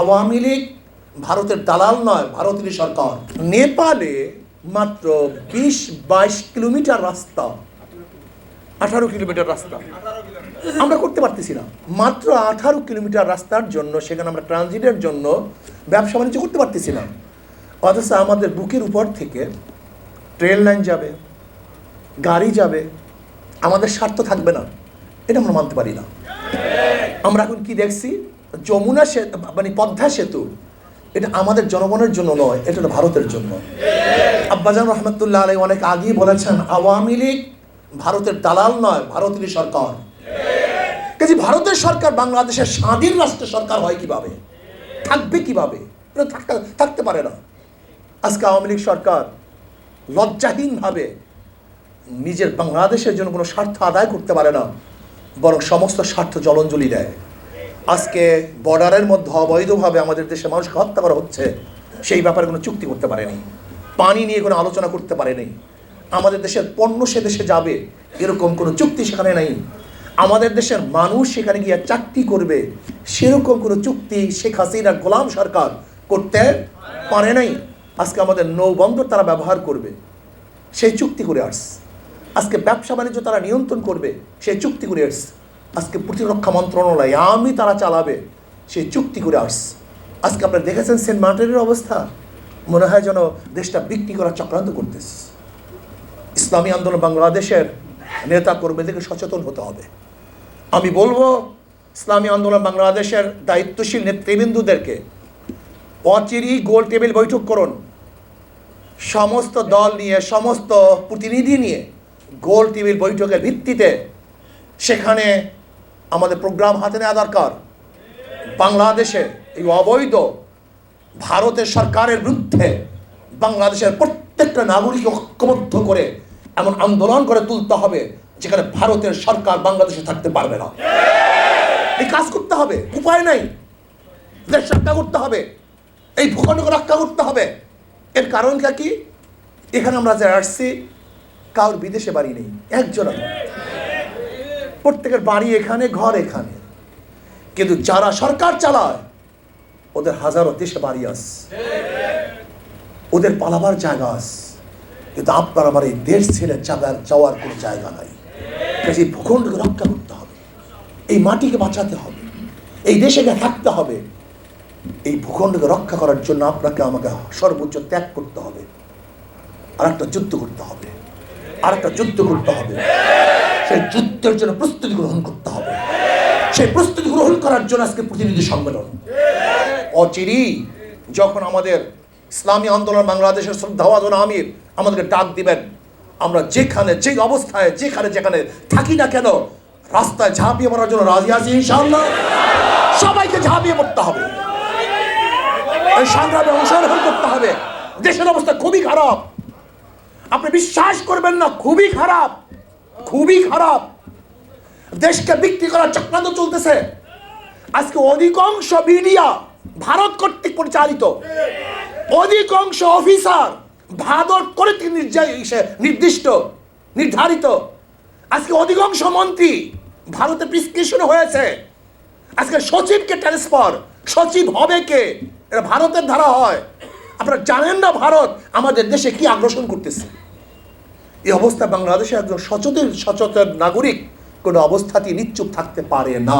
আওয়ামী লীগ ভারতের দালাল নয় ভারতেরই সরকার। নেপালে মাত্র বিশ বাইশ কিলোমিটার রাস্তা। আঠারো কিলোমিটার রাস্তা। আমরা করতে পারতেছি না। মাত্র আঠারো কিলোমিটার রাস্তার জন্য, সেখানে আমরা ট্রানজিটের জন্য ব্যবসা বাণিজ্য করতে পারতেছি না। অথচ আমাদের বুকের উপর থেকে ট্রেন লাইন যাবে, গাড়ি যাবে। আমাদের স্বার্থ থাকবে না। এটা আমরা মানতে পারি না। আমরা এখন কি দেখছি? যমুনা সেতু মানে পদ্মা সেতু, এটা আমাদের জনগণের জন্য নয়, এটা ভারতের জন্য। আব্বাজান রহমতুল্লাহ আলাই অনেক আগেই বলেছেন, আওয়ামী লীগ ভারতের দালাল নয়, ভারতেরই সরকার। কাজে ভারতের সরকার বাংলাদেশের স্বাধীন রাষ্ট্র সরকার হয় কীভাবে? থাকবে কীভাবে? থাকতে পারে না। আজকে আওয়ামী লীগ সরকার লজ্জাহীনভাবে নিজের বাংলাদেশের জন্য কোনো স্বার্থ আদায় করতে পারে না, বরং সমস্ত স্বার্থ জলঞ্জলি দেয়। আজকে বর্ডারের মধ্যে অবৈধভাবে আমাদের দেশে মানুষকে হত্যা করা হচ্ছে, সেই ব্যাপারে কোনো চুক্তি করতে পারেনি। পানি নিয়ে কোনো আলোচনা করতে পারেনি। আমাদের দেশের পণ্য সে দেশে যাবে, এরকম কোনো চুক্তি সেখানে নেই। আমাদের দেশের মানুষ সেখানে গিয়ে চাকরি করবে, সেরকম কোনো চুক্তি শেখ হাসিনা গোলাম সরকার করতে পারে নাই। আজকে আমাদের নৌবন্দর তারা ব্যবহার করবে, সেই চুক্তি করে আসছে। আজকে ব্যবসা বাণিজ্য তারা নিয়ন্ত্রণ করবে, সেই চুক্তি করে আসছে। আজকে প্রতিরক্ষা মন্ত্রণালয়, আমি তারা চালাবে সেই চুক্তি করে আসছে। আজকে আপনারা দেখেছেন সেন্ট মার্টিনের অবস্থা? মনে হয় যেন দেশটা বিক্রি করার চক্রান্ত করতেছে। ইসলামী আন্দোলন বাংলাদেশের নেতা কর্মীদেরকে সচেতন হতে হবে। আমি বলব, ইসলামী আন্দোলন বাংলাদেশের দায়িত্বশীল নেতৃবৃন্দুদেরকে অচিরেই গোল টেবিল বৈঠক করুন। সমস্ত দল নিয়ে, সমস্ত প্রতিনিধি নিয়ে গোল টেবিল বৈঠকের ভিত্তিতে সেখানে আমাদের প্রোগ্রাম হাতে নেওয়া দরকার। বাংলাদেশে এই অবৈধ ভারতের সরকারের বিরুদ্ধে বাংলাদেশের প্রত্যেকটা নাগরিক ঐক্যবদ্ধ করে এমন আন্দোলন করে তুলতে হবে, যেখানে ভারতের সরকার বাংলাদেশে থাকতে পারবে না। এই কাজ করতে হবে, উপায় নাই। দেশ রক্ষা করতে হবে, এই ভূখণ্ডকে রক্ষা করতে হবে। এর কারণটা কি? এখানে আমরা যারা আসছি, কারোর বিদেশে বাড়ি নেই একজন প্রত্যেকের বাড়ি এখানে, ঘর এখানে। কিন্তু যারা সরকার চালায়, ওদের হাজারো দেশে বাড়ি আস ওদের পালাবার জায়গা আস কিন্তু আপনার আমার এই দেশ ছেড়ে যাবার, যাওয়ার কোনো জায়গা নাই। কাজে ভূখণ্ডকে রক্ষা করতে হবে। এই মাটিকে বাঁচাতে হবে। এই দেশে থাকতে হবে। এই ভূখণ্ডকে রক্ষা করার জন্য আপনাকে আমাকে সর্বোচ্চ ত্যাগ করতে হবে। আর একটা যুদ্ধ করতে হবে। আর একটা যুদ্ধ করতে হবে। সেই যুদ্ধের জন্য প্রস্তুতি গ্রহণ করতে হবে। সেই প্রস্তুতি গ্রহণ করার জন্য আজকে প্রতিনিধি সম্মেলন। অচিরি, যখন আমাদের ইসলামী আন্দোলন, বাংলাদেশের শ্রদ্ধাওয়াদন আমির আমাদেরকে ডাক দিবেন, আমরা যেখানে যে অবস্থায়, যেখানে যেখানে থাকি না কেন, রাস্তায় ঝাঁপিয়ে পড়ার জন্য রাজি আছি ইনশাআল্লাহ। সবাইকে ঝাঁপিয়ে পড়তে হবে। এই সংগ্রামে অংশগ্রহণ করতে হবে। দেশের অবস্থা খুবই খারাপ। আপনি বিশ্বাস করবেন না, খুবই খারাপ। খুবই খারাপ। দেশকে বিক্রি করার চক্রান্ত চলতেছে। আজকে অধিকাংশ মিডিয়া ভারত কর্তৃক পরিচালিত। অধিকাংশ অফিসার ভারত কর্তৃক নির্দিষ্ট, নির্ধারিত। আজকে অধিকাংশ মন্ত্রী ভারতে প্রিসক্রিপশন হয়েছে। আজকে সচিবকে ট্রান্সফার সচিব হবে কে? এটা ভারতের ধারা হয়। আপনারা জানেন না ভারত আমাদের দেশে কি আগ্রাসন করতেছে। এই অবস্থা বাংলাদেশে একজন সচেতন সচেতন নাগরিক কোনো অবস্থাতেই নিশ্চুপ থাকতে পারে না।